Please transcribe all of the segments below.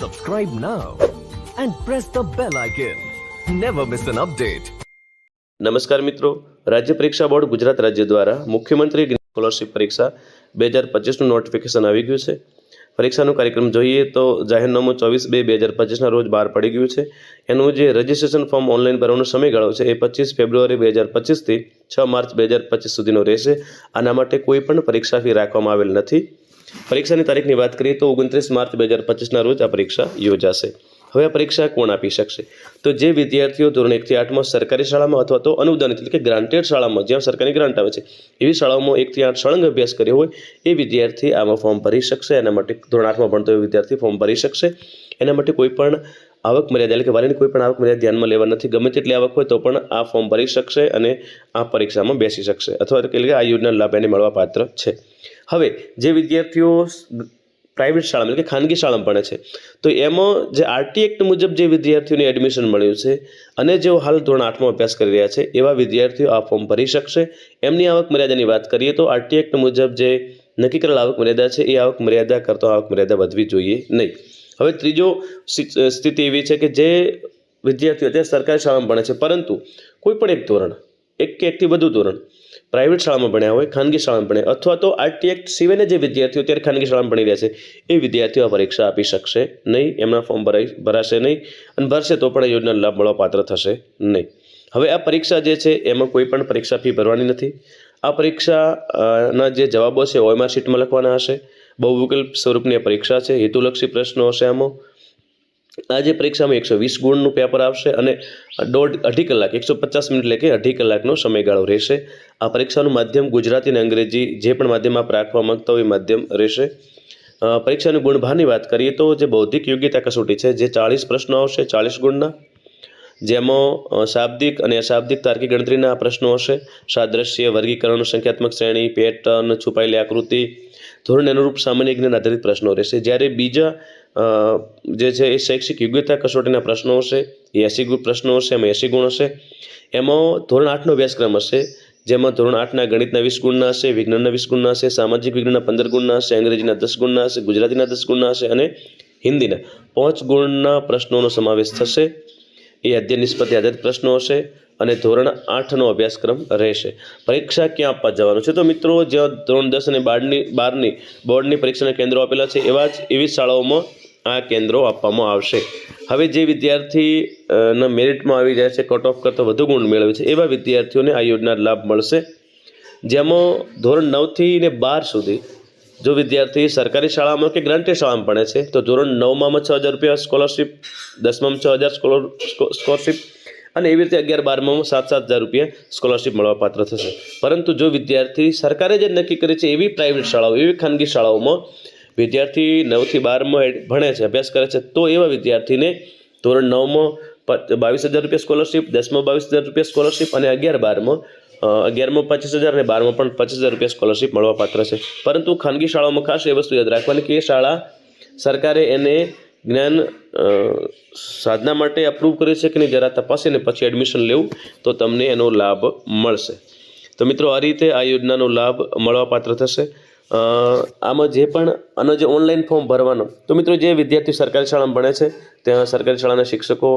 Subscribe now and press the bell icon. Never miss an update. નમસ્કાર મિત્રો. રાજ્ય પરીક્ષા બોર્ડ ગુજરાત રાજ્ય દ્વારા મુખ્યમંત્રી સ્કોલરશિપ પરીક્ષા બે હજાર પચીસનું નોટિફિકેશન આવી ગયું છે. પરીક્ષાનો કાર્યક્રમ જોઈએ તો જાહેરનામું ચોવીસ બે બે હજાર પચીસના રોજ બહાર પડી ગયું છે. એનું જે રજિસ્ટ્રેશન ફોર્મ ઓનલાઈન ભરવાનો સમયગાળો છે એ પચીસ ફેબ્રુઆરી બે હજાર પચીસથી છ માર્ચ બે હજાર પચીસ સુધીનો રહેશે. આના માટે કોઈ પણ પરીક્ષા ફી રાખવામાં આવેલ નથી. પરીક્ષાની તારીખની વાત કરીએ તો ઓગણત્રીસ માર્ચ બે હજાર પચીસના રોજ આ પરીક્ષા યોજાશે. હવે આ પરીક્ષા કોણ આપી શકશે? તો જે વિદ્યાર્થીઓ ધોરણ એકથી આઠમાં સરકારી શાળામાં અથવા તો અનુદાનિત એટલે કે ગ્રાન્ટેડ શાળામાં, જ્યાં સરકારી ગ્રાન્ટ આવે છે, એવી શાળાઓમાં એકથી આઠ સળંગ અભ્યાસ કર્યો હોય, એ વિદ્યાર્થી આમાં ફોર્મ ભરી શકશે. એના માટે ધોરણ આઠમાં ભણતો એ વિદ્યાર્થી ફોર્મ ભરી શકશે. એના માટે કોઈ પણ આવક મર્યાદા એટલે કે વાલીની કોઈ પણ આવક મર્યાદા ધ્યાનમાં લેવા નથી. ગમે તેટલી આવક હોય તો પણ આ ફોર્મ ભરી શકશે અને આ પરીક્ષામાં બેસી શકશે. અથવા તો કે આ યોજના લાભ એને મળવા પાત્ર છે. હવે જે વિદ્યાર્થીઓ પ્રાઇવેટ શાળામાં એટલે કે ખાનગી શાળામાં ભણે છે, તો એમાં જે આરટી એક્ટ મુજબ જે વિદ્યાર્થીઓને એડમિશન મળ્યું છે અને જેઓ હાલ ધોરણ આઠમાં અભ્યાસ કરી રહ્યા છે, એવા વિદ્યાર્થીઓ આ ફોર્મ ભરી શકશે. એમની આવક મર્યાદાની વાત કરીએ તો આરટી એક્ટ મુજબ જે નક્કી કરેલ આવક મર્યાદા છે, એ આવક મર્યાદા કરતાં આવક મર્યાદા વધવી જોઈએ નહીં. હવે ત્રીજો સ્થિતિ એવી છે કે જે વિદ્યાર્થીઓ અત્યારે સરકારી શાળામાં ભણે છે, પરંતુ કોઈ પણ એક ધોરણ, એક કે એકથી વધુ ધોરણ પ્રાઇવેટ શાળામાં ભણ્યા હોય, ખાનગી શાળામાં ભણે અથવા તો આરટી એક્ટ સિવાયના જે વિદ્યાર્થીઓ અત્યારે ખાનગી શાળામાં ભણી રહ્યા છે, એ વિદ્યાર્થીઓ આ પરીક્ષા આપી શકશે નહીં, એમના ફોર્મ ભરાઈ, ભરાશે નહીં અને ભરશે તો પણ યોજના લાભ મળવા પાત્ર થશે નહીં. હવે આ પરીક્ષા જે છે, એમાં કોઈ પણ પરીક્ષા ફી ભરવાની નથી. આ પરીક્ષાના જે જવાબો છે ઓએમઆર શીટમાં લખવાના હશે. બહુવિકલ્પ સ્વરૂપની પરીક્ષા છે, હેતુલક્ષી પ્રશ્નો હશે આમાં. આ જે પરીક્ષામાં એકસો વીસ ગુણનું પેપર આવશે અને દોઢ, અઢી કલાક, એકસો પચાસ મિનિટ એટલે કે અઢી કલાકનો સમયગાળો રહેશે. આ પરીક્ષાનું માધ્યમ ગુજરાતી અને અંગ્રેજી જે પણ માધ્યમ આપ રાખવા માંગતા હોય એ માધ્યમ રહેશે. પરીક્ષાની ગુણભારની વાત કરીએ તો જે બૌદ્ધિક યોગ્યતા કસોટી છે, જે ચાળીસ પ્રશ્નો આવશે, ચાળીસ ગુણના. જેમાં શાબ્દિક અને અશાબ્દિક તાર્કિક ગણતરીના પ્રશ્નો હશે. સાદ્રશ્ય વર્ગીકરણ સંખ્યાત્મક શ્રેણી પેટર્ન છુપાયેલી આકૃતિ, ધોરણ અનુરૂપ સામાન્ય જ્ઞાન આધારિત પ્રશ્નો રહેશે. જ્યારે બીજા જે છે એ શૈક્ષિક યોગ્યતા કસોટીના પ્રશ્નો હશે, એ એસી ગુણ પ્રશ્નો હશે, એમાં એસી ગુણ હશે. એમાં ધોરણ આઠનો અભ્યાસક્રમ હશે, જેમાં ધોરણ આઠના ગણિતના વીસ ગુણના હશે, વિજ્ઞાનના વીસ ગુણના હશે, સામાજિક વિજ્ઞાનના પંદર ગુણના હશે, અંગ્રેજીના દસ ગુણના હશે, ગુજરાતીના દસ ગુણના હશે અને હિન્દીના. પાંચ ગુણના પ્રશ્નોનો સમાવેશ થશે. એ અધ્યયન નિષ્પત્તિ આધારિત પ્રશ્નો હશે અને ધોરણ આઠનો અભ્યાસક્રમ રહેશે. પરીક્ષા ક્યાં આપવા જવાનું છે? તો મિત્રો, જ્યાં ધોરણ દસ અને બારની બારની બોર્ડની પરીક્ષાના કેન્દ્રો આપેલા છે, એવા જ એવી શાળાઓમાં આ કેન્દ્રો આપવામાં આવશે. હવે જે વિદ્યાર્થીના મેરિટમાં આવી જાય છે કટ ઓફ કરતાં વધુ ગુણ મેળવે છે, એવા વિદ્યાર્થીઓને આ યોજના લાભ મળશે. જેમાં ધોરણ નવથી ને બાર સુધી જો વિદ્યાર્થી સરકારી શાળામાં કે ગ્રાન્ટેડ શાળામાં ભણે છે, તો ધોરણ નવમાં છ હજાર રૂપિયા સ્કોલરશીપ દસમામાં છ હજાર સ્કોલર સ્કોલરશીપ અને એવી રીતે અગિયાર બારમાં સાત સાત હજાર રૂપિયા સ્કોલરશિપ મળવા પાત્ર થશે. પરંતુ જો વિદ્યાર્થી સરકારે જે નક્કી કરી છે, એવી પ્રાઇવેટ શાળાઓ, એવી ખાનગી શાળાઓમાં વિદ્યાર્થી નવથી બારમાં ભણે છે, અભ્યાસ કરે છે, તો એવા વિદ્યાર્થીને ધોરણ નવમાં બાવીસ હજાર રૂપિયા સ્કોલરશીપ દસમાં બાવીસ હજાર રૂપિયા સ્કોલરશીપ અને અગિયાર બારમાં અગિયારમાં પચીસ હજાર અને બારમાં પણ પચીસ હજાર રૂપિયા સ્કોલરશીપ મળવા પાત્ર છે. પરંતુ ખાનગી શાળાઓમાં ખાસ એ વસ્તુ યાદ રાખવાની કે એ શાળા સરકારે એને જ્ઞાન સાધના માટે અપ્રૂવ કરે છે કે નહીં જરા તપાસીને પછી એડમિશન લેવું, તો તમને એનો લાભ મળશે. તો મિત્રો, આ રીતે આ યોજનાનો લાભ મળવાપાત્ર થશે. આમાં જે પણ, આનો જે ઓનલાઈન ફોર્મ ભરવાનો, તો મિત્રો જે વિદ્યાર્થી સરકારી શાળામાં ભણે છે ત્યાં સરકારી શાળાના શિક્ષકો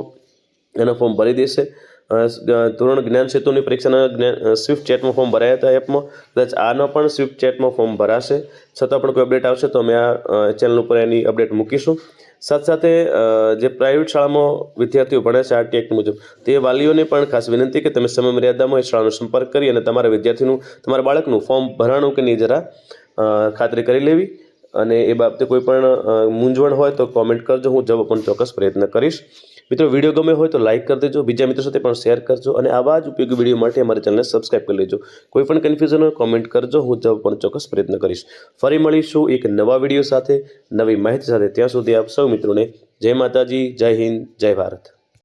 એનો ફોર્મ ભરી દેશે. ધોરણ જ્ઞાન સેતુની પરીક્ષાના જ્ઞાન સ્વિફ્ટ ચેટમાં ફોર્મ ભરાયા હતા એપમાં કદાચ આનો પણ સ્વિફ્ટ ચેટમાં ફોર્મ ભરાશે. છતાં પણ કોઈ અપડેટ આવશે તો અમે આ ચેનલ ઉપર એની અપડેટ મૂકીશું. સાથે સાથે જે પ્રાઇવેટ શાળામાં વિદ્યાર્થીઓ ભણે છે આ ટેક મુજબ, તે વાલીઓને પણ ખાસ વિનંતી કે તમે સમય મર્યાદામાં એ શાળાનો સંપર્ક કરી અને તમારા વિદ્યાર્થીનું, તમારા બાળકનું ફોર્મ ભરાણું કે નહીં જરા ખાતરી કરી લેવી અને એ બાબતે કોઈ પણ મૂંઝવણ હોય તો કોમેન્ટ કરજો. હું જવાબ પણ ચોક્કસ પ્રયત્ન કરીશ. મિત્રો, વીડિયો ગમે હોય તો લાઇક કરી દેજો. બીજા મિત્રો સાથે પણ શેર કરજો અને આવા જ ઉપયોગી વીડિયો માટે અમારી ચેનલને સબસ્ક્રાઇબ કરી લેજો. કોઈ પણ કન્ફ્યુઝન હોય કોમેન્ટ કરજો. હું જવાબ પણ ચોક્કસ પ્રયત્ન કરીશ. ફરી મળીશું એક નવા વીડિયો સાથે, નવી માહિતી સાથે. ત્યાં સુધી આપ સૌ મિત્રોને જય માતાજી, જય હિન્દ, જય ભારત.